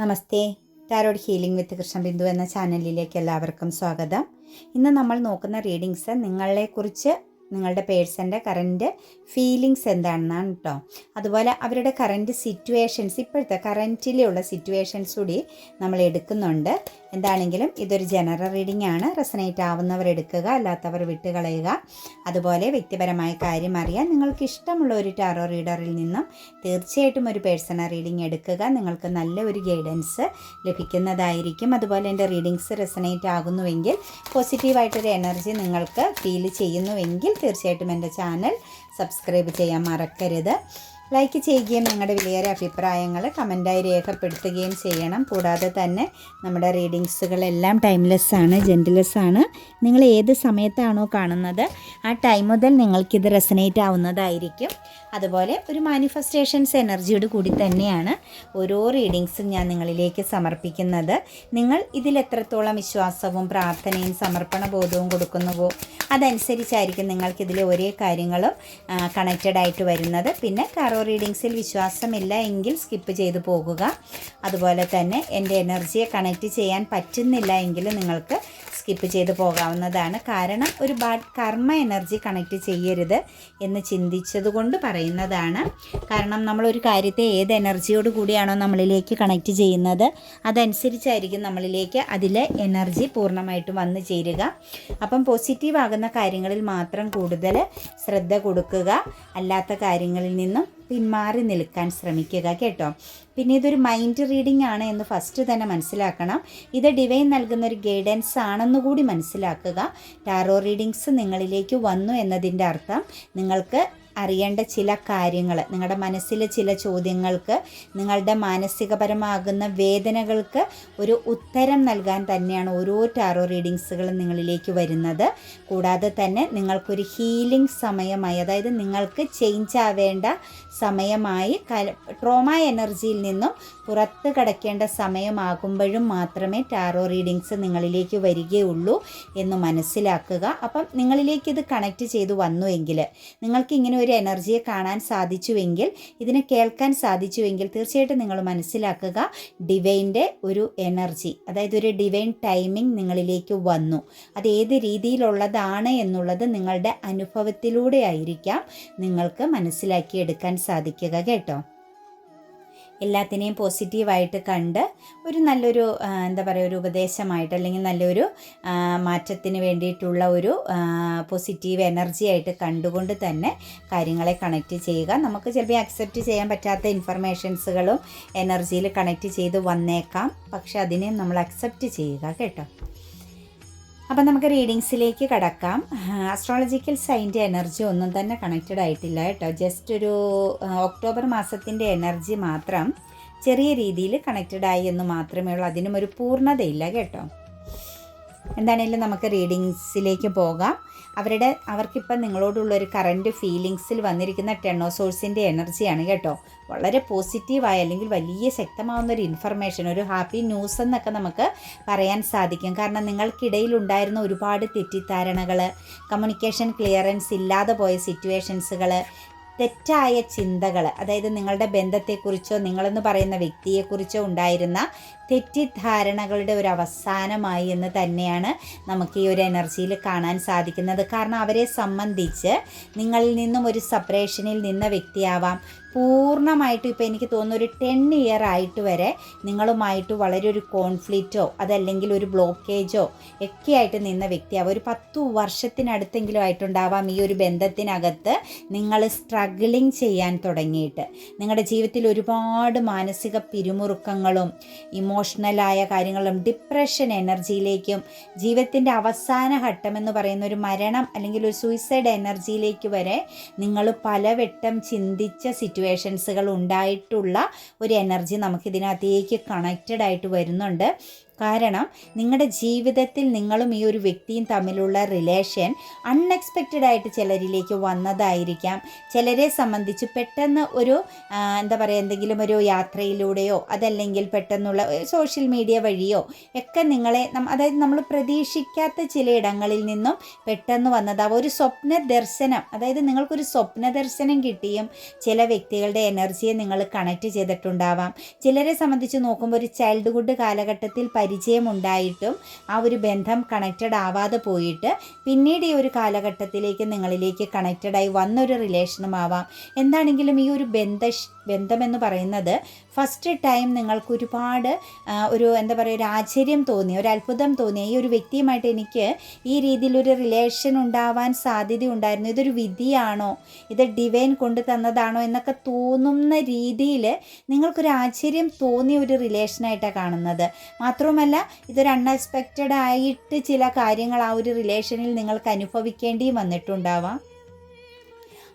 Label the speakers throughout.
Speaker 1: Namaste. Tarot healing with Krishnabindu എന്ന ചാനലിലേക്ക് എല്ലാവർക്കും സ്വാഗതം. ഇന്ന് നമ്മൾ നോക്കുന്ന റീഡിങ്സ് നിങ്ങളെക്കുറിച്ച് നിങ്ങളുടെ പേഴ്സന്റെ കറന്റ് ഫീലിങ്സ് എന്താണെന്നാണ് കേട്ടോ അതുപോലെ അവരുടെ കറന്റ് സിറ്റുവേഷൻസ് ഇപ്പോഴത്തെ കറന്റിലുള്ള സിറ്റുവേഷൻസ് കൂടി നമ്മൾ എടുക്കുന്നുണ്ട്. എന്താണെങ്കിലും ഇതൊരു ജനറൽ റീഡിംഗ് ആണ്. റെസനേറ്റ് ആവുന്നവർ എടുക്കുക അല്ലാത്തവർ വിട്ടുകളയുക. അതുപോലെ വ്യക്തിപരമായ കാര്യം അറിയാൻ നിങ്ങൾക്ക് ഇഷ്ടമുള്ള ഒരു ടാറോ റീഡറിൽ നിന്നും തീർച്ചയായിട്ടും ഒരു പേഴ്സണൽ റീഡിംഗ് എടുക്കുക. നിങ്ങൾക്ക് നല്ല ഒരു ഗൈഡൻസ് ലഭിക്കുന്നതായിരിക്കും. അതുപോലെ എന്റെ റീഡിങ്സ് റെസനേറ്റ് ആകുന്നുവെങ്കിൽ പോസിറ്റീവായിട്ടൊരു എനർജി നിങ്ങൾക്ക് ഫീൽ ചെയ്യുന്നുവെങ്കിൽ തീർച്ചയായിട്ടും എന്റെ ചാനൽ സബ്സ്ക്രൈബ് ചെയ്യാൻ മറക്കരുത്. ലൈക്ക് ചെയ്യുകയും നിങ്ങളുടെ വിലയേറെ അഭിപ്രായങ്ങൾ കമന്റായി രേഖപ്പെടുത്തുകയും ചെയ്യണം. കൂടാതെ തന്നെ നമ്മുടെ റീഡിങ്സുകളെല്ലാം ടൈംലെസ് ആണ് ജെന്റിലെസ് ആണ് നിങ്ങൾ ഏത് സമയത്താണോ കാണുന്നത് ആ ടൈം മുതൽ നിങ്ങൾക്കിത് റെസനേറ്റ് ആവുന്നതായിരിക്കും. അതുപോലെ ഒരു മാനിഫെസ്റ്റേഷൻസ് എനർജിയോട് കൂടി തന്നെയാണ് ഓരോ റീഡിങ്സും ഞാൻ നിങ്ങളിലേക്ക് സമർപ്പിക്കുന്നത്. നിങ്ങൾ ഇതിൽ എത്രത്തോളം വിശ്വാസവും പ്രാർത്ഥനയും സമർപ്പണ ബോധവും കൊടുക്കുന്നുവോ അതനുസരിച്ചായിരിക്കും നിങ്ങൾക്കിതിലെ ഒരേ കാര്യങ്ങളും കണക്റ്റഡ് ആയിട്ട് വരുന്നത്. പിന്നെ ടാറോ റീഡിങ്സിൽ വിശ്വാസമില്ല എങ്കിൽ സ്കിപ്പ് ചെയ്തു പോകുക. അതുപോലെ തന്നെ എന്റെ എനർജിയെ കണക്റ്റ് ചെയ്യാൻ പറ്റുന്നില്ല എങ്കിൽ നിങ്ങൾക്ക് സ്കിപ്പ് ചെയ്ത് പോകാവുന്നതാണ്. കാരണം ഒരു ബാഡ് കർമ്മ എനർജി കണക്റ്റ് ചെയ്യരുത് എന്ന് ചിന്തിച്ചതുകൊണ്ട് പറയുന്നതാണ്. കാരണം നമ്മളൊരു കാര്യത്തെ ഏത് എനർജിയോട് കൂടിയാണോ നമ്മളിലേക്ക് കണക്റ്റ് ചെയ്യുന്നത് അതനുസരിച്ചായിരിക്കും നമ്മളിലേക്ക് അതിലെ എനർജി പൂർണമായിട്ടും വന്നു ചേരുക. അപ്പം പോസിറ്റീവ് ആകുന്ന കാര്യങ്ങളിൽ മാത്രം കൂടുതൽ ശ്രദ്ധ കൊടുക്കുക. അല്ലാത്ത കാര്യങ്ങളിൽ നിന്നും പിന്മാറി നിൽക്കാൻ ശ്രമിക്കുക കേട്ടോ. പിന്നെ ഇതൊരു മൈൻഡ് റീഡിംഗ് ആണ് എന്ന് ഫസ്റ്റ് തന്നെ മനസ്സിലാക്കണം. ഇത് ഡിവൈൻ നൽകുന്ന ഒരു ഗൈഡൻസ് ആണെന്ന് കൂടി മനസ്സിലാക്കുക. ടാറോ റീഡിങ്സ് നിങ്ങളിലേക്ക് വന്നു എന്നതിന്റെ അർത്ഥം നിങ്ങൾക്ക് അറിയേണ്ട ചില കാര്യങ്ങൾ നിങ്ങളുടെ മനസ്സിലെ ചില ചോദ്യങ്ങൾക്ക് നിങ്ങളുടെ മാനസികപരമാകുന്ന വേദനകൾക്ക് ഒരു ഉത്തരം നൽകാൻ തന്നെയാണ് ഓരോ ടാറോ റീഡിങ്സുകളും നിങ്ങളിലേക്ക് വരുന്നത്. കൂടാതെ തന്നെ നിങ്ങൾക്കൊരു ഹീലിംഗ് സമയമായി അതായത് നിങ്ങൾക്ക് ചേഞ്ച് ആവേണ്ട സമയമായി ട്രോമ എനർജിയിൽ നിന്നും പുറത്ത് കടക്കേണ്ട സമയമാകുമ്പോഴും മാത്രമേ ടാറോ റീഡിങ്സ് നിങ്ങളിലേക്ക് വരികയുള്ളൂ എന്ന് മനസ്സിലാക്കുക. അപ്പം നിങ്ങളിലേക്ക് ഇത് കണക്റ്റ് ചെയ്തു വന്നുവെങ്കിൽ നിങ്ങൾക്ക് ഇങ്ങനെ ഒരു എനർജിയെ കാണാൻ സാധിച്ചുവെങ്കിൽ ഇതിനെ കേൾക്കാൻ സാധിച്ചുവെങ്കിൽ തീർച്ചയായിട്ടും നിങ്ങൾ മനസ്സിലാക്കുക ഡിവൈന്റെ ഒരു എനർജി അതായത് ഒരു ഡിവൈൻ ടൈമിംഗ് നിങ്ങളിലേക്ക് വന്നു. അത് ഏത് രീതിയിലുള്ളതാണ് എന്നുള്ളത് നിങ്ങളുടെ അനുഭവത്തിലൂടെ ആയിരിക്കാം നിങ്ങൾക്ക് മനസ്സിലാക്കിയെടുക്കാൻ സാധിക്കുക കേട്ടോ. എല്ലാത്തിനെയും പോസിറ്റീവായിട്ട് കണ്ട് ഒരു നല്ലൊരു എന്താ പറയുക ഒരു ഉപദേശമായിട്ട് അല്ലെങ്കിൽ നല്ലൊരു മാറ്റത്തിന് വേണ്ടിയിട്ടുള്ള ഒരു പോസിറ്റീവ് എനർജി ആയിട്ട് കണ്ടുകൊണ്ട് തന്നെ കാര്യങ്ങളെ കണക്റ്റ് ചെയ്യുക. നമുക്ക് ചിലപ്പോൾ അക്സെപ്റ്റ് ചെയ്യാൻ പറ്റാത്ത ഇൻഫർമേഷൻസുകളും എനർജിയിൽ കണക്റ്റ് ചെയ്ത് വന്നേക്കാം. പക്ഷെ അതിനെ നമ്മൾ അക്സെപ്റ്റ് ചെയ്യുക കേട്ടോ. അപ്പം നമുക്ക് റീഡിങ്സിലേക്ക് കടക്കാം. അസ്ട്രോളജിക്കൽ സൈന്റെ എനർജി ഒന്നും തന്നെ കണക്റ്റഡ് ആയിട്ടില്ല കേട്ടോ. ജസ്റ്റ് ഒരു ഒക്ടോബർ മാസത്തിന്റെ എനർജി മാത്രം ചെറിയ രീതിയിൽ കണക്റ്റഡ് ആയി എന്ന് മാത്രമേ ഉള്ളൂ. അതിനും ഒരു പൂർണതയില്ല കേട്ടോ. എന്താണെങ്കിലും നമുക്ക് റീഡിങ്സിലേക്ക് പോകാം. അവരുടെ അവർക്കിപ്പം നിങ്ങളോടുള്ള ഒരു കറന്റ് ഫീലിങ്സിൽ വന്നിരിക്കുന്ന ടെണോസോഴ്സിന്റെ എനർജിയാണ് കേട്ടോ. വളരെ പോസിറ്റീവായ അല്ലെങ്കിൽ വലിയ ശക്തമാവുന്ന ഒരു ഇൻഫർമേഷൻ ഒരു ഹാപ്പി ന്യൂസ് എന്നൊക്കെ നമുക്ക് പറയാൻ സാധിക്കും. കാരണം നിങ്ങൾക്കിടയിൽ ഉണ്ടായിരുന്ന ഒരുപാട് തെറ്റിദ്ധാരണകൾ കമ്മ്യൂണിക്കേഷൻ ക്ലിയറൻസ് ഇല്ലാതെ പോയ സിറ്റുവേഷൻസുകൾ തെറ്റായ ചിന്തകൾ അതായത് നിങ്ങളുടെ ബന്ധത്തെക്കുറിച്ചോ നിങ്ങളെന്ന് പറയുന്ന വ്യക്തിയെക്കുറിച്ചോ ഉണ്ടായിരുന്ന തെറ്റിദ്ധാരണകളുടെ ഒരു അവസാനമായി എന്ന് തന്നെയാണ് നമുക്ക് ഈ ഒരു എനർജിയിൽ കാണാൻ സാധിക്കുന്നത്. കാരണം അവരെ സംബന്ധിച്ച് നിങ്ങളിൽ നിന്നും ഒരു സെപ്പറേഷനിൽ നിന്ന വ്യക്തിയാവാം. പൂർണമായിട്ടും ഇപ്പോൾ എനിക്ക് തോന്നുന്നു ഒരു ടെൻ ഇയർ ആയിട്ട് വരെ നിങ്ങളുമായിട്ട് വളരെ ഒരു കോൺഫ്ലിക്റ്റോ അതല്ലെങ്കിൽ ഒരു ബ്ലോക്കേജോ ഒക്കെ ആയിട്ട് നിന്ന വ്യക്തിയാവും. ഒരു പത്തു വർഷത്തിനടുത്തെങ്കിലും ആയിട്ടുണ്ടാവാം ഈ ഒരു ബന്ധത്തിനകത്ത് നിങ്ങൾ സ്ട്രഗിളിങ് ചെയ്യാൻ തുടങ്ങിയിട്ട്. നിങ്ങളുടെ ജീവിതത്തിൽ ഒരുപാട് മാനസിക പിരിമുറുക്കങ്ങളും ഇമോഷണലായ കാര്യങ്ങളും ഡിപ്രഷൻ എനർജിയിലേക്കും ജീവിതത്തിന്റെ അവസാന ഘട്ടം എന്ന് പറയുന്ന ഒരു മരണം അല്ലെങ്കിൽ ഒരു സൂയിസൈഡ് എനർജിയിലേക്ക് വരെ നിങ്ങൾ പലവട്ടം ചിന്തിച്ച സിറ്റുവേഷൻസുകൾ ഉണ്ടായിട്ടുള്ള ഒരു എനർജി നമുക്കിതിനകത്തേക്ക് കണക്റ്റഡ് ആയിട്ട് വരുന്നുണ്ട്. കാരണം നിങ്ങളുടെ ജീവിതത്തിൽ നിങ്ങളും ഈ ഒരു വ്യക്തിയും തമ്മിലുള്ള റിലേഷൻ അൺഎക്സ്പെക്റ്റഡ് ആയിട്ട് ചിലരിലേക്ക് വന്നതായിരിക്കാം. ചിലരെ സംബന്ധിച്ച് പെട്ടെന്ന് ഒരു എന്താ പറയുക എന്തെങ്കിലും ഒരു യാത്രയിലൂടെയോ അതല്ലെങ്കിൽ പെട്ടെന്നുള്ള സോഷ്യൽ മീഡിയ വഴിയോ ഒക്കെ നിങ്ങളെ അതായത് നമ്മൾ പ്രതീക്ഷിക്കാത്ത ചിലയിടങ്ങളിൽ നിന്നും പെട്ടെന്ന് വന്നതാവും ഒരു സ്വപ്ന ദർശനം അതായത് നിങ്ങൾക്കൊരു സ്വപ്ന ദർശനം കിട്ടിയും ചില വ്യക്തികളുടെ എനർജിയെ നിങ്ങൾ കണക്ട് ചെയ്തിട്ടുണ്ടാവാം. ചിലരെ സംബന്ധിച്ച് നോക്കുമ്പോൾ ഒരു ചൈൽഡ്ഹുഡ് കാലഘട്ടത്തിൽ പരിചയമുണ്ടായിട്ടും ആ ഒരു ബന്ധം കണക്റ്റഡ് ആവാതെ പോയിട്ട് പിന്നീട് ഈ ഒരു കാലഘട്ടത്തിലേക്ക് നിങ്ങളിലേക്ക് കണക്റ്റഡായി വന്നൊരു റിലേഷനും ആവാം. എന്താണെങ്കിലും ഈ ഒരു ബന്ധ ബന്ധമെന്ന് പറയുന്നത് ഫസ്റ്റ് ടൈം നിങ്ങൾക്ക് ഒരുപാട് ഒരു എന്താ പറയുക ഒരു ആശ്ചര്യം തോന്നി ഒരു അത്ഭുതം തോന്നി. ഈ ഒരു വ്യക്തിയുമായിട്ട് എനിക്ക് ഈ രീതിയിലൊരു റിലേഷൻ ഉണ്ടാവാൻ സാധ്യത ഉണ്ടായിരുന്നു. ഇതൊരു വിധിയാണോ? ഇത് ഡിവൈൻ കൊണ്ടു തന്നതാണോ? എന്നൊക്കെ തോന്നുന്ന രീതിയിൽ നിങ്ങൾക്കൊരു ആശ്ചര്യം തോന്നിയ ഒരു റിലേഷനായിട്ടാണ് കാണുന്നത്. മാത്രവുമല്ല ഇതൊരു അൺഎക്സ്പെക്റ്റഡ് ആയിട്ട് ചില കാര്യങ്ങൾ ആ ഒരു റിലേഷനിൽ നിങ്ങൾക്ക് അനുഭവിക്കേണ്ടിയും വന്നിട്ടുണ്ടാവാം.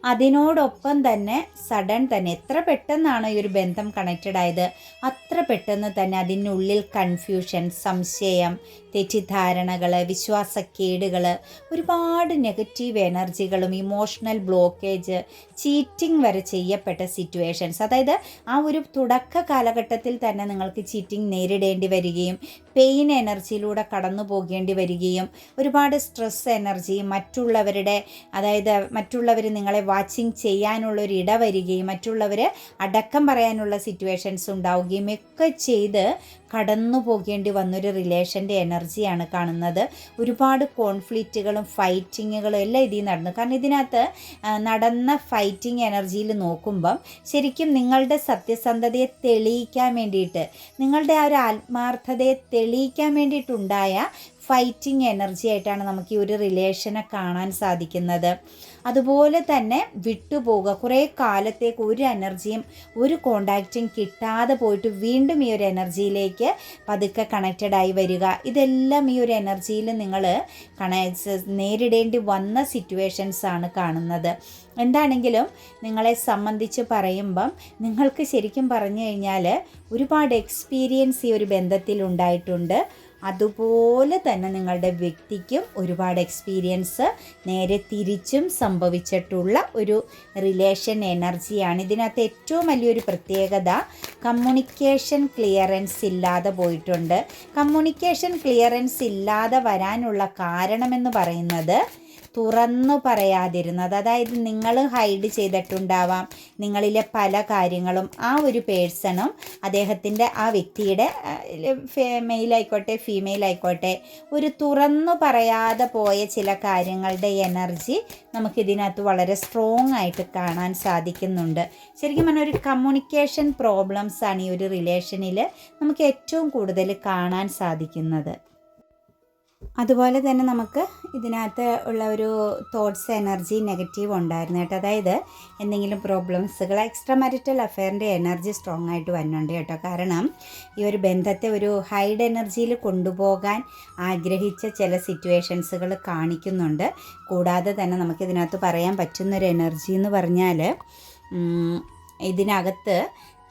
Speaker 1: അതിനോടൊപ്പം തന്നെ സഡൻ തന്നെ എത്ര പെട്ടെന്നാണ് ഈ ഒരു ബന്ധം കണക്റ്റഡ് ആയത്. അത്ര പെട്ടെന്ന് തന്നെ അതിനുള്ളിൽ കൺഫ്യൂഷൻ സംശയം തെറ്റിദ്ധാരണകൾ വിശ്വാസക്കേടുകൾ ഒരുപാട് നെഗറ്റീവ് എനർജികളും ഇമോഷണൽ ബ്ലോക്കേജ് ചീറ്റിംഗ് വരെ ചെയ്യപ്പെട്ട സിറ്റുവേഷൻസ് അതായത് ആ ഒരു തുടക്ക കാലഘട്ടത്തിൽ തന്നെ നിങ്ങൾക്ക് ചീറ്റിംഗ് നേരിടേണ്ടി വരികയും പെയിൻ എനർജിയിലൂടെ കടന്നു പോകേണ്ടി വരികയും ഒരുപാട് സ്ട്രെസ് എനർജി മറ്റുള്ളവരുടെ അതായത് മറ്റുള്ളവർ നിങ്ങളെ വാച്ചിങ് ചെയ്യാനുള്ള ഒരു ഇട വരികയും മറ്റുള്ളവർ അടക്കം പറയാനുള്ള സിറ്റുവേഷൻസ് ഉണ്ടാവുകയും ഒക്കെ ചെയ്ത് കടന്നു പോകേണ്ടി വന്നൊരു റിലേഷന്റെ എനർജിയാണ് കാണുന്നത്. ഒരുപാട് കോൺഫ്ലിക്റ്റുകളും ഫൈറ്റിങ്ങുകളും എല്ലാം ഇതിൽ നടന്നു. കാരണം ഇതിനകത്ത് നടന്ന ഫൈറ്റിംഗ് എനർജിയിൽ നോക്കുമ്പം ശരിക്കും നിങ്ങളുടെ സത്യസന്ധതയെ തെളിയിക്കാൻ വേണ്ടിയിട്ട് നിങ്ങളുടെ ആ ഒരു ആത്മാർത്ഥതയെ തെളിയിക്കാൻ വേണ്ടിയിട്ടുണ്ടായ ഫൈറ്റിംഗ് എനർജി ആയിട്ടാണ് നമുക്ക് ഈ ഒരു റിലേഷനെ കാണാൻ സാധിക്കുന്നത്. അതുപോലെ തന്നെ വിട്ടുപോവുക കുറേ കാലത്തേക്ക് ഒരു എനർജിയും ഒരു കോണ്ടാക്റ്റും കിട്ടാതെ പോയിട്ട് വീണ്ടും ഈ ഒരു എനർജിയിലേക്ക് പതുക്കെ കണക്റ്റഡ് ആയി വരിക. ഇതെല്ലാം ഈ ഒരു എനർജിയിൽ നിങ്ങൾ കണ നേരിടേണ്ടി വന്ന സിറ്റുവേഷൻസ് ആണ് കാണുന്നത്. എന്താണെങ്കിലും നിങ്ങളെ സംബന്ധിച്ച് പറയുമ്പം നിങ്ങൾക്ക് ശരിക്കും പറഞ്ഞു കഴിഞ്ഞാൽ ഒരുപാട് എക്സ്പീരിയൻസ് ഈ ഒരു ബന്ധത്തിൽ ഉണ്ടായിട്ടുണ്ട്. അതുപോലെ തന്നെ നിങ്ങളുടെ വ്യക്തിക്കും ഒരുപാട് എക്സ്പീരിയൻസ് നേരെ തിരിച്ചും സംഭവിച്ചിട്ടുള്ള ഒരു റിലേഷൻ എനർജിയാണ് ഇതിനകത്ത് ഏറ്റവും വലിയൊരു പ്രത്യേകത കമ്മ്യൂണിക്കേഷൻ ക്ലിയറൻസ് ഇല്ലാതെ പോയിട്ടുണ്ട്. കമ്മ്യൂണിക്കേഷൻ ക്ലിയറൻസ് ഇല്ലാതെ വരാനുള്ള കാരണമെന്ന് പറയുന്നത് തുറന്നു പറയാതിരുന്നത്. അതായത് നിങ്ങൾ ഹൈഡ് ചെയ്തിട്ടുണ്ടാവാം. നിങ്ങളിലെ പല കാര്യങ്ങളും ആ ഒരു പേഴ്സണും അദ്ദേഹത്തിന്റെ ആ വ്യക്തിയുടെ മെയിൽ ആയിക്കോട്ടെ ഫീമെയിൽ ആയിക്കോട്ടെ ഒരു തുറന്നു പറയാതെ പോയ ചില കാര്യങ്ങളുടെ എനർജി നമുക്കിതിനകത്ത് വളരെ സ്ട്രോങ് ആയിട്ട് കാണാൻ സാധിക്കുന്നുണ്ട്. ശരിക്കും പറഞ്ഞാൽ ഒരു കമ്മ്യൂണിക്കേഷൻ പ്രോബ്ലംസ് ആണ് ഈ ഒരു റിലേഷനിൽ നമുക്ക് ഏറ്റവും കൂടുതൽ കാണാൻ സാധിക്കുന്നത്. അതുപോലെ തന്നെ നമുക്ക് ഇതിനകത്ത് ഉള്ള ഒരു തോട്ട്സ് എനർജി നെഗറ്റീവ് ഉണ്ടായിരുന്നു കേട്ടോ. അതായത് എന്തെങ്കിലും പ്രോബ്ലംസുകൾ എക്സ്ട്രാ മാരിറ്റൽ അഫെയറിന്റെ എനർജി സ്ട്രോങ് ആയിട്ട് വരുന്നുണ്ട് കേട്ടോ. കാരണം ഈ ഒരു ബന്ധത്തെ ഒരു ഹൈഡ് എനർജിയിൽ കൊണ്ടുപോകാൻ ആഗ്രഹിച്ച ചില സിറ്റുവേഷൻസുകൾ കാണിക്കുന്നുണ്ട്. കൂടാതെ തന്നെ നമുക്ക് ഇതിനകത്ത് പറയാൻ പറ്റുന്നൊരു എനർജി എന്ന് പറഞ്ഞാൽ ഇതിനകത്ത്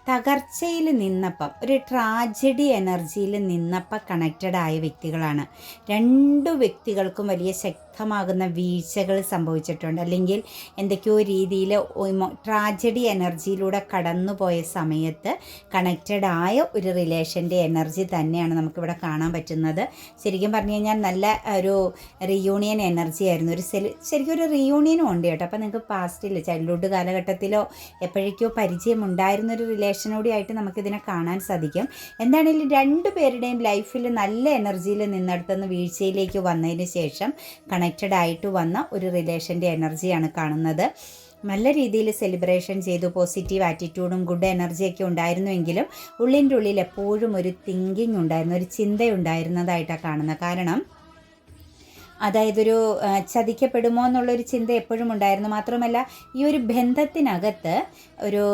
Speaker 1: തകർച്ചയിൽ നിന്നപ്പം ഒരു ട്രാജഡി എനർജിയിൽ നിന്നപ്പം കണക്റ്റഡ് ആയ വ്യക്തികളാണ്. രണ്ടു വ്യക്തികൾക്കും വലിയ ശക്തമാകുന്ന വീഴ്ചകൾ സംഭവിച്ചിട്ടുണ്ട്. അല്ലെങ്കിൽ എന്തൊക്കെയോ രീതിയിൽ ട്രാജഡി എനർജിയിലൂടെ കടന്നുപോയ സമയത്ത് കണക്റ്റഡ് ആയ ഒരു റിലേഷന്റെ എനർജി തന്നെയാണ് നമുക്കിവിടെ കാണാൻ പറ്റുന്നത്. ശരിക്കും പറഞ്ഞു കഴിഞ്ഞാൽ നല്ല ഒരു റിയൂണിയൻ എനർജി ആയിരുന്നു. ഒരു സെൽ ശരിക്കും ഒരു റിയൂണിയനും ഉണ്ട് കേട്ടോ. അപ്പോൾ നിങ്ങൾക്ക് പാസ്റ്റിൽ ചൈൽഡ്ഹുഡ് കാലഘട്ടത്തിലോ എപ്പോഴേക്കോ പരിചയമുണ്ടായിരുന്ന ഒരു റിലേഷനോടെ ആയിട്ട് നമുക്കിതിനെ കാണാൻ സാധിക്കും. എന്താണെങ്കിലും രണ്ടു പേരുടെയും ലൈഫിൽ നല്ല എനർജിയിൽ നിന്നിടത്തുനിന്ന് വീഴ്ചയിലേക്ക് വന്നതിന് ശേഷം കണക്റ്റഡ് ആയിട്ട് വന്ന ഒരു റിലേഷന്റെ എനർജിയാണ് കാണുന്നത്. നല്ല രീതിയിൽ സെലിബ്രേഷൻ ചെയ്തു പോസിറ്റീവ് ആറ്റിറ്റ്യൂഡും ഗുഡ് എനർജിയൊക്കെ ഉണ്ടായിരുന്നുവെങ്കിലും ഉള്ളിന്റെ ഉള്ളിൽ എപ്പോഴും ഒരു തിങ്കിങ് ഉണ്ടായിരുന്നു ഒരു ചിന്തയുണ്ടായിരുന്നതായിട്ടാണ് കാണുന്നത്. കാരണം അതായത് ഒരു ചതിക്കപ്പെടുമോ എന്നുള്ളൊരു ചിന്ത എപ്പോഴും ഉണ്ടായിരുന്നു. മാത്രമല്ല ഈ ഒരു ബന്ധത്തിനകത്ത് ഒരു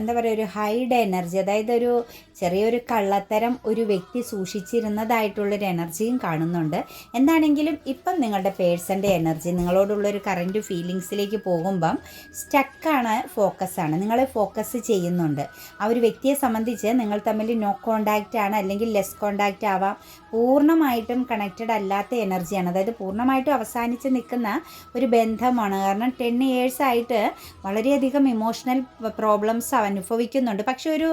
Speaker 1: എന്താ പറയുക ഒരു ഹൈഡ് എനർജി അതായത് ഒരു ചെറിയൊരു കള്ളത്തരം ഒരു വ്യക്തി സൂക്ഷിച്ചിരുന്നതായിട്ടുള്ളൊരു എനർജിയും കാണുന്നുണ്ട്. എന്താണെങ്കിലും ഇപ്പം നിങ്ങളുടെ പേഴ്സന്റെ എനർജി നിങ്ങളോടുള്ളൊരു കറന്റ് ഫീലിങ്സിലേക്ക് പോകുമ്പം സ്റ്റക്കാണ് ഫോക്കസാണ്. നിങ്ങളെ ഫോക്കസ് ചെയ്യുന്നുണ്ട്. ആ ഒരു വ്യക്തിയെ സംബന്ധിച്ച് നിങ്ങൾ തമ്മിൽ നോ കോണ്ടാക്റ്റ് ആണ് അല്ലെങ്കിൽ ലെസ് കോണ്ടാക്റ്റ് ആവാം. പൂർണമായിട്ടും കണക്റ്റഡ് അല്ലാത്ത എനർജിയാണ്. അതായത് പൂർണമായിട്ടും അവസാനിച്ച് നിൽക്കുന്ന ഒരു ബന്ധമാണ്. കാരണം ടെൻ ഇയേഴ്സ് ആയിട്ട് വളരെയധികം ഇമോഷണൽ പ്രോബ്ലംസ് അനുഭവിക്കുന്നുണ്ട്. പക്ഷെ ഒരു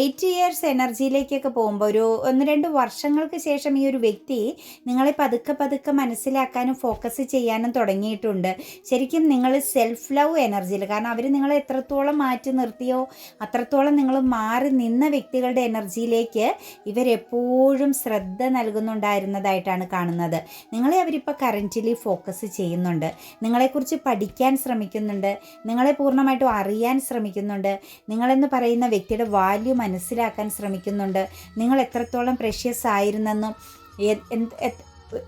Speaker 1: എയ്റ്റ് ഇയേഴ്സ് എനർജിയിലേക്കൊക്കെ പോകുമ്പോൾ ഒരു ഒന്ന് രണ്ട് വർഷങ്ങൾക്ക് ശേഷം ഈ ഒരു വ്യക്തി നിങ്ങളെ പതുക്കെ പതുക്കെ മനസ്സിലാക്കാനും ഫോക്കസ് ചെയ്യാനും തുടങ്ങിയിട്ടുണ്ട്. ശരിക്കും നിങ്ങൾ സെൽഫ് ലവ് എനർജിയിൽ കാരണം അവർ നിങ്ങളെ എത്രത്തോളം മാറ്റി നിർത്തിയോ അത്രത്തോളം നിങ്ങൾ മാറി നിന്ന വ്യക്തികളുടെ എനർജിയിലേക്ക് ഇവരെപ്പോഴും ശ്രദ്ധ നൽകുന്നുണ്ടായിരുന്നതായിട്ടാണ് കാണുന്നത്. നിങ്ങളെ അവരിപ്പോൾ കറന്റ്ലി ഫോക്കസ് ചെയ്യുന്നുണ്ട്. നിങ്ങളെക്കുറിച്ച് പഠിക്കാൻ ശ്രമിക്കുന്നുണ്ട്. നിങ്ങളെ പൂർണമായിട്ടും അറിയാൻ ശ്രമിക്കുന്നുണ്ട്. നിങ്ങളെന്ന് പറയുന്ന വ്യക്തിയുടെ വാല്യൂ മനസ്സിലാക്കാൻ ശ്രമിക്കുന്നുണ്ട്. നിങ്ങൾ എത്രത്തോളം പ്രഷ്യസ് ആയിരുന്നെന്നും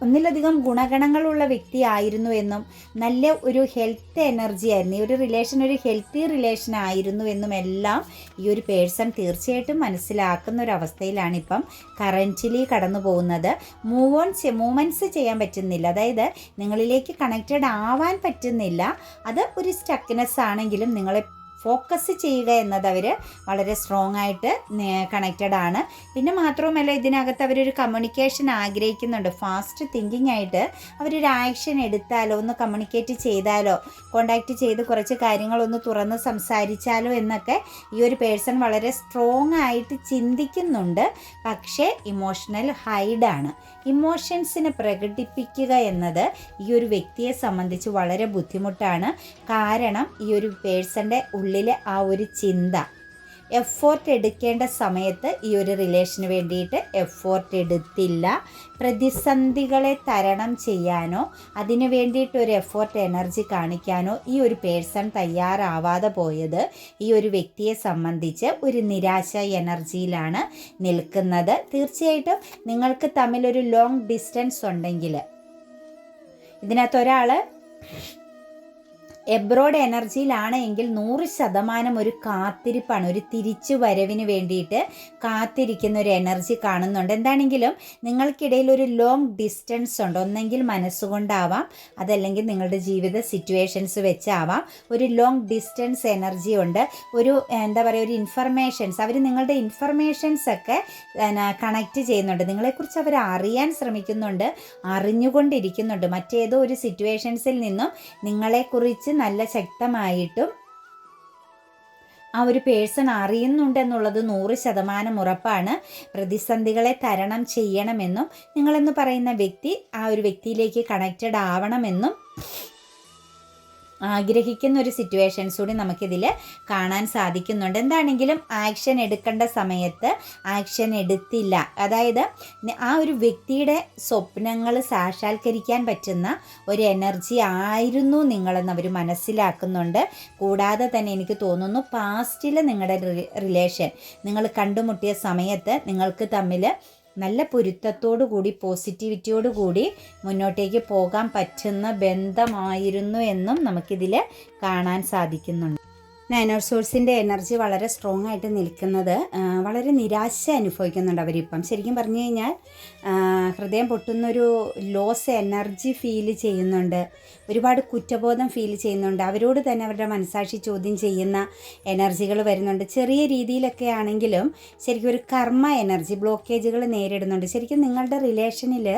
Speaker 1: ഒന്നിലധികം ഗുണഗണങ്ങളുള്ള വ്യക്തിയായിരുന്നു എന്നും നല്ല ഒരു ഹെൽത്ത് എനർജി ആയിരുന്നു. ഈ ഒരു റിലേഷൻ ഒരു ഹെൽത്തി റിലേഷൻ ആയിരുന്നു എന്നും എല്ലാം ഈ ഒരു പേഴ്സൺ തീർച്ചയായിട്ടും മനസ്സിലാക്കുന്ന ഒരു അവസ്ഥയിലാണ് ഇപ്പം കറന്റിലി കടന്നു പോകുന്നത്. മൂവ് ഓൺ മൂവ്മെന്റ്സ് ചെയ്യാൻ പറ്റുന്നില്ല. അതായത് നിങ്ങളിലേക്ക് കണക്റ്റഡ് ആവാൻ പറ്റുന്നില്ല. അത് ഒരു സ്റ്റക്നെസ് ആണെങ്കിലും നിങ്ങളെ ഫോക്കസ് ചെയ്യുക എന്നത് അവർ വളരെ സ്ട്രോങ് ആയിട്ട് കണക്റ്റഡ് ആണ്. പിന്നെ മാത്രവുമല്ല ഇതിനകത്ത് അവരൊരു കമ്മ്യൂണിക്കേഷൻ ആഗ്രഹിക്കുന്നുണ്ട്. ഫാസ്റ്റ് തിങ്കിങ് ആയിട്ട് അവരൊരു ആക്ഷൻ എടുത്താലോ ഒന്ന് കമ്മ്യൂണിക്കേറ്റ് ചെയ്താലോ കോണ്ടാക്ട് ചെയ്ത് കുറച്ച് കാര്യങ്ങളൊന്ന് തുറന്ന് സംസാരിച്ചാലോ എന്നൊക്കെ ഈ ഒരു പേഴ്സൺ വളരെ സ്ട്രോങ് ആയിട്ട് ചിന്തിക്കുന്നുണ്ട്. പക്ഷേ ഇമോഷണൽ ഹൈഡാണ് ഇമോഷൻസിനെ പ്രകടിപ്പിക്കുക എന്നത് ഈ ഒരു വ്യക്തിയെ സംബന്ധിച്ച് വളരെ ബുദ്ധിമുട്ടാണ്. കാരണം ഈ ഒരു പേഴ്സന്റെ ഉള്ളിലെ ആ ഒരു ചിന്ത എഫോർട്ട് എടുക്കേണ്ട സമയത്ത് ഈ ഒരു റിലേഷന് വേണ്ടിയിട്ട് എഫോർട്ട് എടുത്തില്ല. പ്രതിസന്ധികളെ തരണം ചെയ്യാനോ അതിനു വേണ്ടിയിട്ട് ഒരു എഫോർട്ട് എനർജി കാണിക്കാനോ ഈ ഒരു പേഴ്സൺ തയ്യാറാവാതെ പോയത് ഈ ഒരു വ്യക്തിയെ സംബന്ധിച്ച് ഒരു നിരാശ എനർജിയിലാണ് നിൽക്കുന്നത്. തീർച്ചയായിട്ടും നിങ്ങൾക്ക് തമ്മിലൊരു ലോങ് ഡിസ്റ്റൻസ് ഉണ്ടെങ്കിൽ ഇതിനകത്ത് ഒരാൾ എബ്രോഡ് എനർജിയിലാണ് എങ്കിൽ നൂറ് ശതമാനം ഒരു കാത്തിരിപ്പാണ് ഒരു തിരിച്ചു വരവിന് വേണ്ടിയിട്ട് കാത്തിരിക്കുന്ന ഒരു എനർജി കാണുന്നുണ്ട്. എന്താണെങ്കിലും നിങ്ങൾക്കിടയിൽ ഒരു ലോങ് ഡിസ്റ്റൻസ് ഉണ്ട്. ഒന്നെങ്കിൽ മനസ്സുകൊണ്ടാവാം അതല്ലെങ്കിൽ നിങ്ങളുടെ ജീവിത സിറ്റുവേഷൻസ് വെച്ചാവാം. ഒരു ലോങ് ഡിസ്റ്റൻസ് എനർജി ഉണ്ട്. ഒരു എന്താ പറയുക ഒരു ഇൻഫർമേഷൻസ് അവർ നിങ്ങളുടെ ഇൻഫർമേഷൻസ് ഒക്കെ കണക്ട് ചെയ്യുന്നുണ്ട്. നിങ്ങളെക്കുറിച്ച് അവർ അറിയാൻ ശ്രമിക്കുന്നുണ്ട് അറിഞ്ഞുകൊണ്ടിരിക്കുന്നുണ്ട്. മറ്റേതോ ഒരു സിറ്റുവേഷൻസിൽ നിന്നും നിങ്ങളെക്കുറിച്ച് നല്ല ശക്തമായിട്ടും ആ ഒരു പേഴ്സൺ അറിയുന്നുണ്ടെന്നുള്ളത് നൂറ് ശതമാനം ഉറപ്പാണ്. പ്രതിസന്ധികളെ തരണം ചെയ്യണമെന്നും നിങ്ങളെന്ന് പറയുന്ന വ്യക്തി ആ ഒരു വ്യക്തിയിലേക്ക് കണക്റ്റഡ് ആവണമെന്നും ആഗ്രഹിക്കുന്ന ഒരു സിറ്റുവേഷൻസ് കൂടി നമുക്കിതിൽ കാണാൻ സാധിക്കുന്നുണ്ട്. എന്താണെങ്കിലും ആക്ഷൻ എടുക്കേണ്ട സമയത്ത് ആക്ഷൻ എടുത്തില്ല. അതായത് ആ ഒരു വ്യക്തിയുടെ സ്വപ്നങ്ങൾ സാക്ഷാത്കരിക്കാൻ പറ്റുന്ന ഒരു എനർജി ആയിരുന്നു നിങ്ങളെന്ന് അവർ മനസ്സിലാക്കുന്നുണ്ട്. കൂടാതെ തന്നെ എനിക്ക് തോന്നുന്നു പാസ്റ്റിൽ നിങ്ങളുടെ റിലേഷൻ നിങ്ങൾ കണ്ടുമുട്ടിയ സമയത്ത് നിങ്ങൾക്ക് തമ്മിൽ നല്ല പൊരുത്തത്തോടു കൂടി പോസിറ്റിവിറ്റിയോടു കൂടി മുന്നോട്ടേക്ക് പോകാൻ പറ്റുന്ന ബന്ധമായിരുന്നു എന്നും നമുക്കിതിൽ കാണാൻ സാധിക്കുന്നുണ്ട്. നയനോർ സോഴ്സിന്റെ എനർജി വളരെ സ്ട്രോങ് ആയിട്ട് നിൽക്കുന്നത് വളരെ നിരാശ അനുഭവിക്കുന്നുണ്ട് അവരിപ്പം. ശരിക്കും പറഞ്ഞു കഴിഞ്ഞാൽ ഹൃദയം പൊട്ടുന്നൊരു ലോസ് എനർജി ഫീൽ ചെയ്യുന്നുണ്ട്. ഒരുപാട് കുറ്റബോധം ഫീൽ ചെയ്യുന്നുണ്ട്. അവരോട് തന്നെ അവരുടെ മനസാക്ഷി ചോദ്യം ചെയ്യുന്ന എനർജികൾ വരുന്നുണ്ട്. ചെറിയ രീതിയിലൊക്കെ ആണെങ്കിലും ശരിക്കും ഒരു കർമ്മ എനർജി ബ്ലോക്കേജുകൾ നേരിടുന്നുണ്ട്. ശരിക്കും നിങ്ങളുടെ റിലേഷനിൽ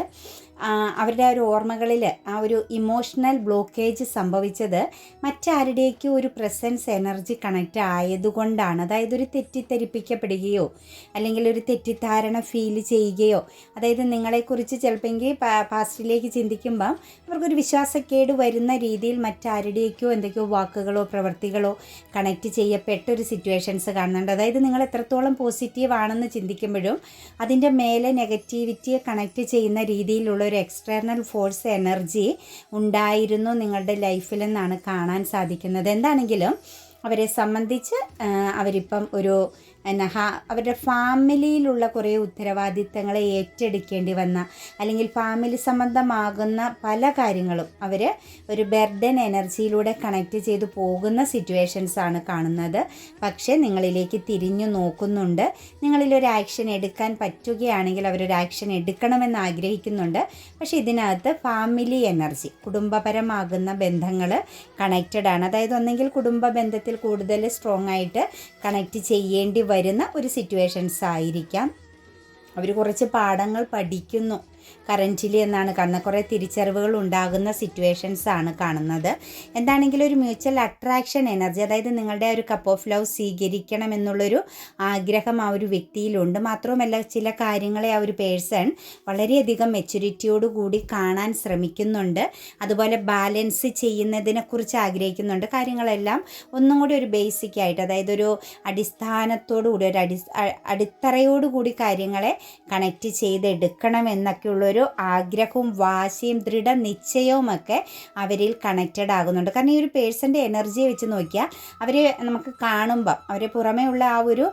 Speaker 1: അവരുടെ ആ ഒരു ഓർമ്മകളിൽ ആ ഒരു ഇമോഷണൽ ബ്ലോക്കേജ് സംഭവിച്ചത് മറ്റാരുടെയൊക്കെയോ ഒരു പ്രസൻസ് എനർജി കണക്റ്റ് ആയതുകൊണ്ടാണ്. അതായത് ഒരു തെറ്റിദ്ധരിപ്പിക്കപ്പെടുകയോ അല്ലെങ്കിൽ ഒരു തെറ്റിദ്ധാരണ ഫീൽ ചെയ്യുകയോ അതായത് നിങ്ങളെക്കുറിച്ച് ചിലപ്പോൾ പാസ്റ്റിലേക്ക് ചിന്തിക്കുമ്പം അവർക്കൊരു വിശ്വാസക്കേട് വരുന്ന രീതിയിൽ മറ്റാരുടെയൊക്കെയോ എന്തൊക്കെയോ വാക്കുകളോ പ്രവൃത്തികളോ കണക്റ്റ് ചെയ്യപ്പെട്ട ഒരു സിറ്റുവേഷൻസ് കാണുന്നുണ്ട്. അതായത് നിങ്ങൾ എത്രത്തോളം പോസിറ്റീവ് ആണെന്ന് ചിന്തിക്കുമ്പോഴും അതിന്റെ മേലെ നെഗറ്റിവിറ്റിയെ കണക്റ്റ് ചെയ്യുന്ന രീതിയിലുള്ള ഒരു എക്സ്റ്റേർണൽ ഫോഴ്സ് എനർജി ഉണ്ടായിരുന്നു നിങ്ങളുടെ ലൈഫിൽ ലൈഫിലെന്നാണ് കാണാൻ സാധിക്കുന്നത്. എന്താണെങ്കിലും അവരെ സംബന്ധിച്ച് അവരിപ്പം ഒരു എന്നാ അവരുടെ ഫാമിലിയിലുള്ള കുറേ ഉത്തരവാദിത്തങ്ങളെ ഏറ്റെടുക്കേണ്ടി വന്ന അല്ലെങ്കിൽ ഫാമിലി സംബന്ധമാകുന്ന പല കാര്യങ്ങളും അവർ ഒരു ബെർഡൻ എനർജിയിലൂടെ കണക്ട് ചെയ്തു പോകുന്ന സിറ്റുവേഷൻസ് ആണ് കാണുന്നത്. പക്ഷേ നിങ്ങളിലേക്ക് തിരിഞ്ഞു നോക്കുന്നുണ്ട്. നിങ്ങളിലൊരു ആക്ഷൻ എടുക്കാൻ പറ്റുകയാണെങ്കിൽ അവരൊരു ആക്ഷൻ എടുക്കണമെന്ന് ആഗ്രഹിക്കുന്നുണ്ട്. പക്ഷേ ഇതിനകത്ത് ഫാമിലി എനർജി കുടുംബപരമാകുന്ന ബന്ധങ്ങൾ കണക്റ്റഡ് ആണ്. അതായത് ഒന്നെങ്കിൽ കുടുംബ ബന്ധത്തിൽ കൂടുതൽ സ്ട്രോങ് ആയിട്ട് കണക്റ്റ് ചെയ്യേണ്ടി വരുന്ന ഒരു സിറ്റുവേഷൻസ് ആയിരിക്കാം. അവർ കുറച്ച് പാഠങ്ങൾ പഠിക്കുന്നു. കറന്റിലി എന്നാണ് കാണുന്നത്. കുറേ തിരിച്ചറിവുകൾ ഉണ്ടാകുന്ന സിറ്റുവേഷൻസ് ആണ് കാണുന്നത്. എന്താണെങ്കിലും ഒരു മ്യൂച്വൽ അട്രാക്ഷൻ എനർജി അതായത് നിങ്ങളുടെ ഒരു കപ്പ് ഓഫ് ലവ് സ്വീകരിക്കണം എന്നുള്ളൊരു ആഗ്രഹം ആ ഒരു വ്യക്തിയിലുണ്ട്. മാത്രവുമല്ല ചില കാര്യങ്ങളെ ആ ഒരു പേഴ്സൺ വളരെയധികം മെച്യൂരിറ്റിയോട് കൂടി കാണാൻ ശ്രമിക്കുന്നുണ്ട്. അതുപോലെ ബാലൻസ് ചെയ്യുന്നതിനെക്കുറിച്ച് ആഗ്രഹിക്കുന്നുണ്ട്. കാര്യങ്ങളെല്ലാം ഒന്നും കൂടി ഒരു ബേസിക് ആയിട്ട് അതായത് ഒരു അടിസ്ഥാനത്തോടു കൂടി ഒരു അടി അടിത്തറയോടുകൂടി കാര്യങ്ങളെ കണക്റ്റ് ചെയ്തെടുക്കണം എന്നൊക്കെയുള്ളൊരു ആഗ്രഹവും വാശിയും ദൃഢ ദൃഢനിശ്ചയവുമൊക്കെ അവരിൽ കണക്റ്റഡ് ആകുന്നുണ്ട്. കാരണം ഈ ഒരു പേഴ്സന്റെ എനർജിയെ വെച്ച് നോക്കിയാൽ അവർ നമുക്ക് കാണുമ്പം അവർ പുറമേ ഉള്ള ആ ഒരു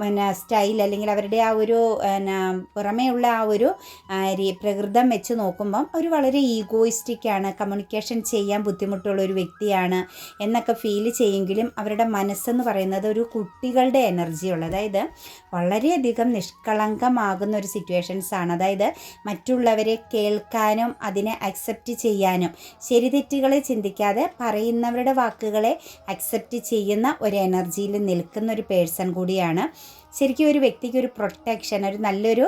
Speaker 1: പിന്നെ സ്റ്റൈൽ അല്ലെങ്കിൽ അവരുടെ ആ ഒരു പിന്നെ പുറമേ ഉള്ള ആ ഒരു പ്രകൃതം വെച്ച് നോക്കുമ്പം അവർ വളരെ ഈഗോയിസ്റ്റിക് ആണ്. കമ്മ്യൂണിക്കേഷൻ ചെയ്യാൻ ബുദ്ധിമുട്ടുള്ള ഒരു വ്യക്തിയാണ് എന്നൊക്കെ ഫീൽ ചെയ്യുമെങ്കിലും അവരുടെ മനസ്സെന്ന് പറയുന്നത് ഒരു കുട്ടികളുടെ എനർജിയുള്ള അതായത് വളരെയധികം നിഷ്കളങ്കമാകുന്ന ഒരു സിറ്റുവേഷൻസ് ആണ്. അതായത് മറ്റുള്ളവരെ കേൾക്കാനും അതിനെ അക്സെപ്റ്റ് ചെയ്യാനും. ശരി തെറ്റുകളെ ചിന്തിക്കാതെ പറയുന്നവരുടെ വാക്കുകളെ അക്സെപ്റ്റ് ചെയ്യുന്ന ഒരു എനർജിയിൽ നിൽക്കുന്ന ഒരു പേഴ്സൺ കൂടിയാണ് ശരിക്കും ഒരു വ്യക്തിക്ക് ഒരു പ്രൊട്ടക്ഷൻ ഒരു നല്ലൊരു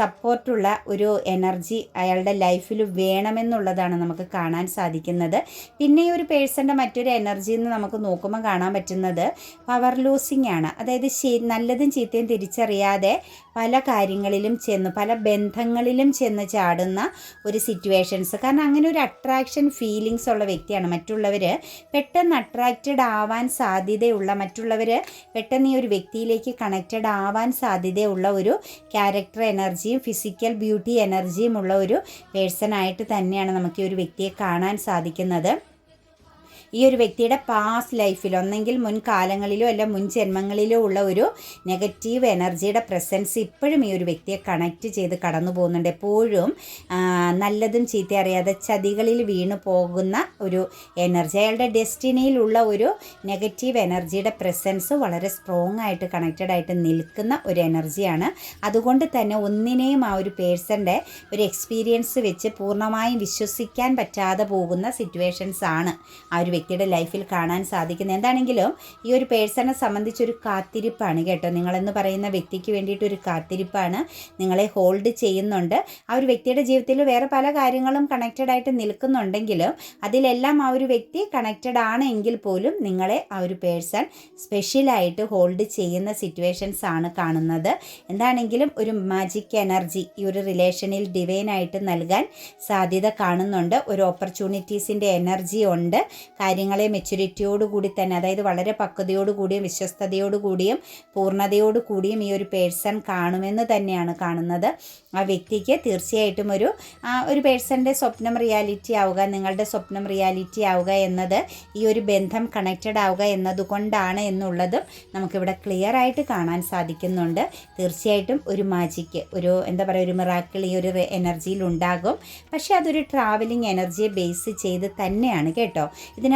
Speaker 1: സപ്പോർട്ടുള്ള ഒരു എനർജി അയാളുടെ ലൈഫിൽ വേണമെന്നുള്ളതാണ് നമുക്ക് കാണാൻ സാധിക്കുന്നത്. പിന്നെ ഈ ഒരു പേഴ്സന്റെ മറ്റൊരു എനർജി എന്ന് നമുക്ക് നോക്കുമ്പോൾ കാണാൻ പറ്റുന്നത് പവർ ലൂസിങ് ആണ്. അതായത് നല്ലതും ചീത്തയും തിരിച്ചറിയാതെ പല കാര്യങ്ങളിലും ചെന്ന് പല ബന്ധങ്ങളിലും ചെന്ന് ചാടുന്ന ഒരു സിറ്റുവേഷൻസ് കാരണം അങ്ങനെ ഒരു അട്രാക്ഷൻ ഫീലിങ്സ് ഉള്ള വ്യക്തിയാണ്. മറ്റുള്ളവർ പെട്ടെന്ന് അട്രാക്റ്റഡ് ആവാൻ സാധ്യതയുള്ള മറ്റുള്ളവർ പെട്ടെന്ന് ഈ ഒരു വ്യക്തിയിലേക്ക് കണക്റ്റഡ് ആവാൻ സാധ്യതയുള്ള ഒരു ക്യാരക്ടർ എനർജിയും ഫിസിക്കൽ ബ്യൂട്ടി എനർജിയും ഉള്ള ഒരു പേഴ്സൺ ആയിട്ട് തന്നെയാണ് നമുക്ക് ഈ ഒരു വ്യക്തിയെ കാണാൻ സാധിക്കുന്നത്. ഈ ഒരു വ്യക്തിയുടെ പാസ്റ്റ് ലൈഫിൽ ഒന്നെങ്കിൽ മുൻകാലങ്ങളിലോ അല്ല മുൻ ജന്മങ്ങളിലോ ഉള്ള ഒരു നെഗറ്റീവ് എനർജിയുടെ പ്രസൻസ് ഇപ്പോഴും ഈ ഒരു വ്യക്തിയെ കണക്റ്റ് ചെയ്ത് കടന്നു പോകുന്നുണ്ട്. എപ്പോഴും നല്ലതും ചീത്ത അറിയാതെ ചതികളിൽ വീണു പോകുന്ന ഒരു എനർജി അയാളുടെ ഡെസ്റ്റിനിയിലുള്ള ഒരു നെഗറ്റീവ് എനർജിയുടെ പ്രസൻസ് വളരെ സ്ട്രോങ് ആയിട്ട് കണക്റ്റഡ് ആയിട്ട് നിൽക്കുന്ന ഒരു എനർജിയാണ് അതുകൊണ്ട് തന്നെ ഒന്നിനെയും ആ ഒരു പേഴ്സന്റെ ഒരു എക്സ്പീരിയൻസ് വെച്ച് പൂർണമായും വിശ്വസിക്കാൻ പറ്റാതെ പോകുന്ന സിറ്റുവേഷൻസ് ആണ് ആ ഒരു വ്യക്തിയുടെ ലൈഫിൽ കാണാൻ സാധിക്കുന്നത്. എന്താണെങ്കിലും ഈ ഒരു പേഴ്സണെ സംബന്ധിച്ചൊരു കാത്തിരിപ്പാണ് കേട്ടോ. നിങ്ങളെന്ന് പറയുന്ന വ്യക്തിക്ക് വേണ്ടിയിട്ടൊരു കാത്തിരിപ്പാണ് നിങ്ങളെ ഹോൾഡ് ചെയ്യുന്നുണ്ട്. ആ ഒരു വ്യക്തിയുടെ ജീവിതത്തിൽ വേറെ പല കാര്യങ്ങളും കണക്റ്റഡ് ആയിട്ട് നിൽക്കുന്നുണ്ടെങ്കിലും അതിലെല്ലാം ആ ഒരു വ്യക്തി കണക്റ്റഡ് ആണ് എങ്കിൽ പോലും നിങ്ങളെ ആ ഒരു പേഴ്സൺ സ്പെഷ്യലായിട്ട് ഹോൾഡ് ചെയ്യുന്ന സിറ്റുവേഷൻസ് ആണ് കാണുന്നത്. എന്താണെങ്കിലും ഒരു മാജിക് എനർജി ഈ ഒരു റിലേഷനിൽ ഡിവൈനായിട്ട് നൽകാൻ സാധ്യത കാണുന്നുണ്ട്. ഒരു ഓപ്പർച്യൂണിറ്റീസിന്റെ എനർജി ഉണ്ട്. കാര്യങ്ങളെ മെച്യൂരിറ്റിയോട് കൂടി തന്നെ അതായത് വളരെ പക്വതയോടുകൂടിയും വിശ്വസ്തയോടുകൂടിയും പൂർണതയോടുകൂടിയും ഈ ഒരു പേഴ്സൺ കാണുമെന്ന് തന്നെയാണ് കാണുന്നത്. ആ വ്യക്തിക്ക് തീർച്ചയായിട്ടും ഒരു ഒരു പേഴ്സന്റെ സ്വപ്നം റിയാലിറ്റി ആവുക നിങ്ങളുടെ സ്വപ്നം റിയാലിറ്റി ആവുക എന്നത് ഈ ഒരു ബന്ധം കണക്റ്റഡ് ആവുക എന്നതുകൊണ്ടാണ് എന്നുള്ളതും നമുക്കിവിടെ ക്ലിയർ ആയിട്ട് കാണാൻ സാധിക്കുന്നുണ്ട്. തീർച്ചയായിട്ടും ഒരു മാജിക്ക് ഒരു എന്താ പറയുക ഒരു മിറാക്കിൾ ഈ ഒരു എനർജിയിൽ ഉണ്ടാകും. പക്ഷേ അതൊരു ട്രാവലിംഗ് എനർജിയെ ബേസ് ചെയ്ത് തന്നെയാണ് കേട്ടോ.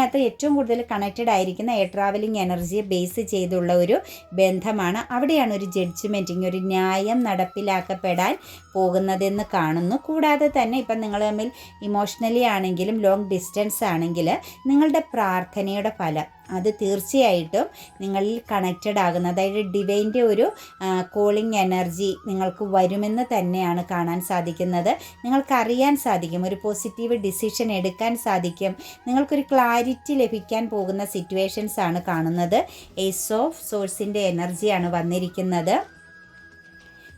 Speaker 1: ഇതിനകത്ത് ഏറ്റവും കൂടുതൽ കണക്റ്റഡ് ആയിരിക്കുന്ന എയർ ട്രാവലിംഗ് എനർജിയെ ബേസ് ചെയ്തുള്ള ഒരു ബന്ധമാണ്. അവിടെയാണ് ഒരു ജഡ്ജ്മെന്റിങ് ഒരു ന്യായം നടപ്പിലാക്കപ്പെടാൻ പോകുന്നതെന്ന് കാണുന്നു. കൂടാതെ തന്നെ ഇപ്പം നിങ്ങൾ തമ്മിൽ ഇമോഷണലി ആണെങ്കിലും ലോങ് ഡിസ്റ്റൻസ് ആണെങ്കിൽ നിങ്ങളുടെ പ്രാർത്ഥനയുടെ ഫലം അത് തീർച്ചയായിട്ടും നിങ്ങളിൽ കണക്റ്റഡ് ആകുന്ന. അതായത് ഡിവൈന്റെ ഒരു കോളിംഗ് എനർജി നിങ്ങൾക്ക് വരുമെന്ന് തന്നെയാണ് കാണാൻ സാധിക്കുന്നത്. നിങ്ങൾക്കറിയാൻ സാധിക്കും ഒരു പോസിറ്റീവ് ഡിസിഷൻ എടുക്കാൻ സാധിക്കും. നിങ്ങൾക്കൊരു ക്ലാരിറ്റി ലഭിക്കാൻ പോകുന്ന സിറ്റുവേഷൻസ് ആണ് കാണുന്നത്. എസ് ഓഫ് സോഴ്സിന്റെ എനർജിയാണ് വന്നിരിക്കുന്നത്.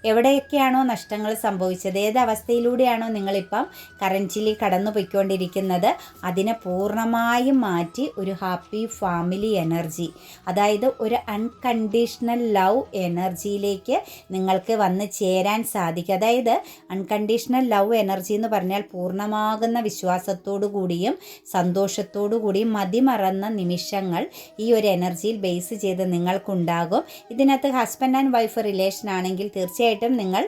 Speaker 1: എവിടെയൊക്കെയാണോ നഷ്ടങ്ങൾ സംഭവിച്ചത്? ഏത് അവസ്ഥയിലൂടെയാണോ നിങ്ങളിപ്പം കറന്റിലി കടന്നു പോയിക്കൊണ്ടിരിക്കുന്നത് അതിനെ പൂർണമായും മാറ്റി ഒരു ഹാപ്പി ഫാമിലി എനർജി അതായത് ഒരു അൺകണ്ടീഷണൽ ലവ് എനർജിയിലേക്ക് നിങ്ങൾക്ക് വന്ന് ചേരാൻ സാധിക്കും. അതായത് അൺകണ്ടീഷണൽ ലവ് എനർജി എന്ന് പറഞ്ഞാൽ പൂർണമാകുന്ന വിശ്വാസത്തോടു കൂടിയും സന്തോഷത്തോടു കൂടിയും മതിമറന്ന നിമിഷങ്ങൾ ഈ ഒരു എനർജിയിൽ ബേസ് ചെയ്ത് നിങ്ങൾക്കുണ്ടാകും. ഇതിനകത്ത് ഹസ്ബൻഡ് ആൻഡ് വൈഫ് റിലേഷൻ ആണെങ്കിൽ തീർച്ചയായിട്ടും നിങ്ങൾ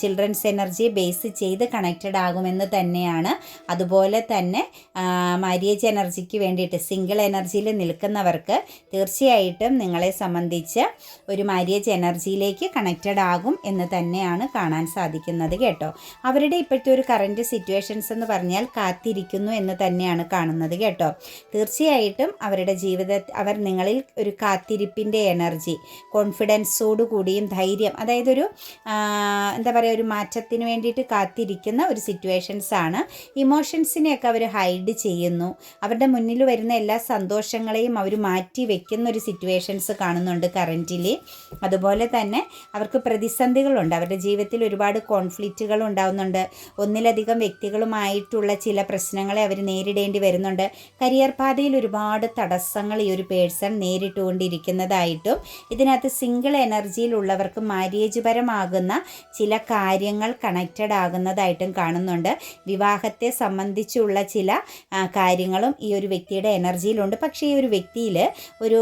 Speaker 1: ചിൽഡ്രൻസ് എനർജി ബേസ് ചെയ്ത് കണക്റ്റഡ് ആകുമെന്ന് തന്നെയാണ്. അതുപോലെ തന്നെ മാരിയേജ് എനർജിക്ക് വേണ്ടിയിട്ട് സിംഗിൾ എനർജിയിൽ നിൽക്കുന്നവർക്ക് തീർച്ചയായിട്ടും നിങ്ങളെ സംബന്ധിച്ച് ഒരു മാരിയേജ് എനർജിയിലേക്ക് കണക്റ്റഡ് ആകും എന്ന് തന്നെയാണ് കാണാൻ സാധിക്കുന്നത് കേട്ടോ. അവരുടെ ഇപ്പോഴത്തെ ഒരു കറന്റ് സിറ്റുവേഷൻസ് എന്ന് പറഞ്ഞാൽ കാത്തിരിക്കുന്നു എന്ന് തന്നെയാണ് കാണുന്നത് കേട്ടോ. തീർച്ചയായിട്ടും അവരുടെ ജീവിത അവർ നിങ്ങളിൽ ഒരു കാത്തിരിപ്പിന്റെ എനർജി കോൺഫിഡൻസോടുകൂടിയും ധൈര്യം അതായത് ഒരു എന്താ പറയുക ഒരു മാറ്റത്തിന് വേണ്ടിയിട്ട് കാത്തിരിക്കുന്ന ഒരു സിറ്റുവേഷൻസ് ആണ്. ഇമോഷൻസിനെയൊക്കെ അവർ ഹൈഡ് ചെയ്യുന്നു. അവരുടെ മുന്നിൽ വരുന്ന എല്ലാ സന്തോഷങ്ങളെയും അവർ മാറ്റി വെക്കുന്ന ഒരു സിറ്റുവേഷൻസ് കാണുന്നുണ്ട് കറന്റിലി അതുപോലെ തന്നെ അവർക്ക് പ്രതിസന്ധികളുണ്ട്. അവരുടെ ജീവിതത്തിൽ ഒരുപാട് കോൺഫ്ലിക്റ്റുകൾ ഉണ്ടാകുന്നുണ്ട് ഒന്നിലധികം വ്യക്തികളുമായിട്ടുള്ള ചില പ്രശ്നങ്ങളെ അവർ നേരിടേണ്ടി വരുന്നുണ്ട്. കരിയർ പാതയിൽ ഒരുപാട് തടസ്സങ്ങൾ ഈ ഒരു പേഴ്സൺ നേരിട്ടുകൊണ്ടിരിക്കുന്നതായിട്ടും ഇതിനകത്ത് സിംഗിൾ എനർജിയിലുള്ളവർക്ക് മാര്യേജ് പരമാകുന്ന ചില കാര്യങ്ങൾ കണക്റ്റഡ് ആകുന്നതായിട്ടും കാണുന്നുണ്ട്. വിവാഹത്തെ സംബന്ധിച്ചുള്ള ചില കാര്യങ്ങളും ഈ ഒരു വ്യക്തിയുടെ എനർജിയിലുണ്ട്. പക്ഷേ ഈ ഒരു വ്യക്തിയിൽ ഒരു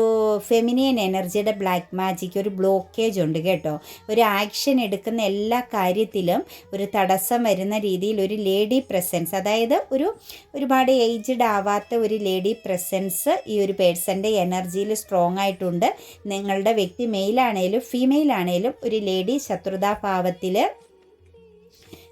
Speaker 1: ഫെമിനിയൻ എനർജിയുടെ ബ്ലാക്ക് മാജിക് ഒരു ബ്ലോക്കേജ് ഉണ്ട് കേട്ടോ. ഒരു ആക്ഷൻ എടുക്കുന്ന എല്ലാ കാര്യത്തിലും ഒരു തടസ്സം വരുന്ന രീതിയിൽ ഒരു ലേഡി പ്രസൻസ് അതായത് ഒരു ഒരുപാട് ഏജ്ഡ് ആവാത്ത ഒരു ലേഡി പ്രസൻസ് ഈ ഒരു പേഴ്സന്റെ എനർജിയിൽ സ്ട്രോങ് ആയിട്ടുണ്ട്. നിങ്ങളുടെ വ്യക്തി മെയിലാണേലും ഫീമെയിൽ ആണേലും ഒരു ലേഡി ശത്രുതാഭാവത്തിൽ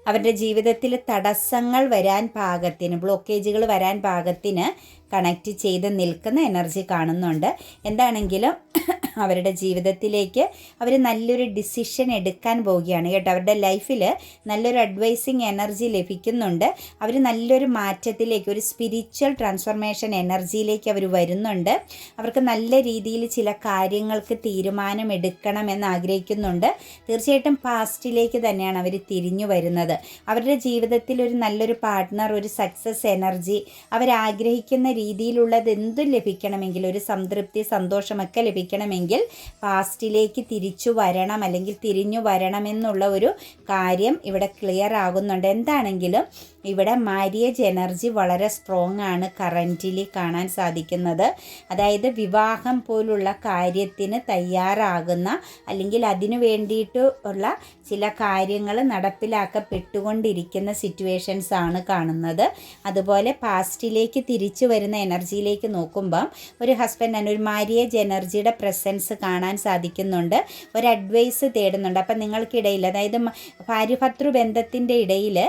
Speaker 1: അവരുടെ ജീവിതത്തിൽ തടസ്സങ്ങൾ വരാൻ പാകത്തിന് ബ്ലോക്കേജുകൾ വരാൻ പാകത്തിന് കണക്റ്റ് ചെയ്ത് നിൽക്കുന്ന എനർജി കാണുന്നുണ്ട്. എന്താണെങ്കിലും അവരുടെ ജീവിതത്തിലേക്ക് അവർ നല്ലൊരു ഡിസിഷൻ എടുക്കാൻ പോവുകയാണ് കേട്ടോ. അവരുടെ ലൈഫിൽ നല്ലൊരു അഡ്വൈസിങ് എനർജി ലഭിക്കുന്നുണ്ട്. അവർ നല്ലൊരു മാറ്റത്തിലേക്ക് ഒരു സ്പിരിച്വൽ ട്രാൻസ്ഫർമേഷൻ എനർജിയിലേക്ക് അവർ വരുന്നുണ്ട്. അവർക്ക് നല്ല രീതിയിൽ ചില കാര്യങ്ങൾക്ക് തീരുമാനം എടുക്കണമെന്ന് ആഗ്രഹിക്കുന്നുണ്ട്. തീർച്ചയായിട്ടും പാസ്റ്റിലേക്ക് തന്നെയാണ് അവർ തിരിഞ്ഞു വരുന്നത്. അവരുടെ ജീവിതത്തിൽ ഒരു നല്ലൊരു പാർട്ട്ണർ ഒരു സക്സസ് എനർജി അവരാഗ്രഹിക്കുന്ന രീതിയിലുള്ളത് എന്തും ലഭിക്കണമെങ്കിൽ ഒരു സംതൃപ്തി സന്തോഷമൊക്കെ ലഭിക്കണമെങ്കിൽ പാസ്റ്റിലേക്ക് തിരിച്ചു വരണം അല്ലെങ്കിൽ തിരിഞ്ഞു വരണമെന്നുള്ള ഒരു കാര്യം ഇവിടെ ക്ലിയർ ആകുന്നുണ്ട്. എന്താണെങ്കിലും ഇവിടെ മാരിയേജ് എനർജി വളരെ സ്ട്രോങ് ആണ് കറന്റിലി കാണാൻ സാധിക്കുന്നത്. അതായത് വിവാഹം പോലുള്ള കാര്യത്തിന് തയ്യാറാകുന്ന അല്ലെങ്കിൽ അതിനു വേണ്ടിയിട്ട് ഉള്ള ചില കാര്യങ്ങൾ നടപ്പിലാക്കപ്പെട്ടുകൊണ്ടിരിക്കുന്ന സിറ്റുവേഷൻസ് ആണ് കാണുന്നത്. അതുപോലെ പാസ്റ്റിലേക്ക് തിരിച്ചു വരുന്ന എനർജിയിലേക്ക് നോക്കുമ്പം ഒരു ഹസ്ബൻഡ് ആൻഡ് ഒരു മാരിയേജ് എനർജിയുടെ പ്രസൻസ് കാണാൻ സാധിക്കുന്നുണ്ട്. ഒരു അഡ്വൈസ് തേടുന്നുണ്ട്. അപ്പം നിങ്ങൾക്കിടയിൽ അതായത് ഭാര്യഭർത്തൃ ബന്ധത്തിന്റെ ഇടയിൽ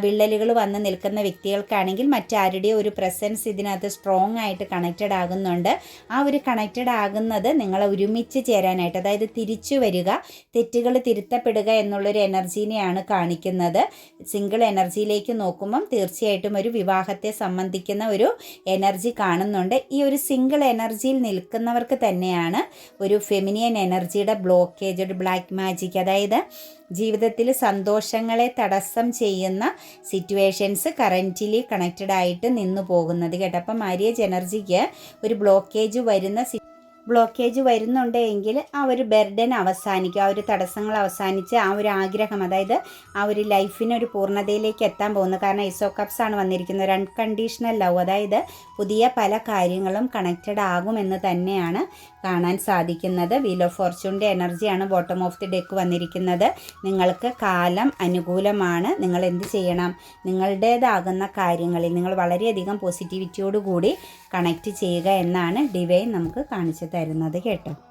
Speaker 1: വിള്ളലുകൾ വന്ന് നിൽക്കുന്ന വ്യക്തികൾക്കാണെങ്കിൽ മറ്റാരുടെയും ഒരു പ്രസൻസ് ഇതിനകത്ത് സ്ട്രോങ് ആയിട്ട് കണക്റ്റഡ് ആകുന്നുണ്ട്. ആ ഒരു കണക്റ്റഡ് ആകുന്നത് നിങ്ങളെ ഒരുമിച്ച് ചേരാനായിട്ട് അതായത് തിരിച്ചു വരിക തെറ്റുകൾ തിരുത്തപ്പെടുക എന്നുള്ളൊരു എനർജീനെയാണ് കാണിക്കുന്നത്. സിംഗിൾ എനർജിയിലേക്ക് നോക്കുമ്പം തീർച്ചയായിട്ടും ഒരു വിവാഹത്തെ സംബന്ധിക്കുന്ന ഒരു എനർജി കാണുന്നുണ്ട്. ഈ ഒരു സിംഗിൾ എനർജിയിൽ നിൽക്കുന്നവർക്ക് തന്നെയാണ് ഒരു ഫെമിനിയൻ എനർജിയുടെ ബ്ലോക്കേജ് ഒരു ബ്ലാക്ക് മാജിക് അതായത് ജീവിതത്തിൽ സന്തോഷങ്ങളെ തടസ്സം ചെയ്യുന്ന സിറ്റുവേഷൻസ് കറന്റിലി കണക്റ്റഡ് ആയിട്ട് നിന്നു പോകുന്നത് കേട്ടോ. അപ്പം മാരിയേജ് എനർജിക്ക് ഒരു ബ്ലോക്കേജ് വരുന്ന ബ്ലോക്കേജ് വരുന്നുണ്ട് എങ്കിൽ ആ ഒരു ബെർഡൻ അവസാനിക്കും. ആ ഒരു തടസ്സങ്ങൾ അവസാനിച്ച് ആ ഒരു ആഗ്രഹം അതായത് ആ ഒരു ലൈഫിന് ഒരു പൂർണതയിലേക്ക് എത്താൻ പോകുന്നു. കാരണം ഇസോ കപ്സ് ആണ് വന്നിരിക്കുന്നത്. ഒരു അൺകണ്ടീഷണൽ ലവ് അതായത് പുതിയ പല കാര്യങ്ങളും കണക്റ്റഡ് ആകുമെന്ന് തന്നെയാണ് കാണാൻ സാധിക്കുന്നത്. വീൽ ഓഫ് ഫോർച്യൂണിന്റെ എനർജിയാണ് ബോട്ടം ഓഫ് ദി ഡെക്ക് വന്നിരിക്കുന്നത്. നിങ്ങൾക്ക് കാലം അനുകൂലമാണ്. നിങ്ങൾ എന്ത് ചെയ്യണം? നിങ്ങളുടേതാകുന്ന കാര്യങ്ങളിൽ നിങ്ങൾ വളരെയധികം പോസിറ്റിവിറ്റിയോടുകൂടി കണക്റ്റ് ചെയ്യുക എന്നാണ് ഡിവൈൻ നമുക്ക് കാണിച്ചു തരുന്നത് കേട്ടോ.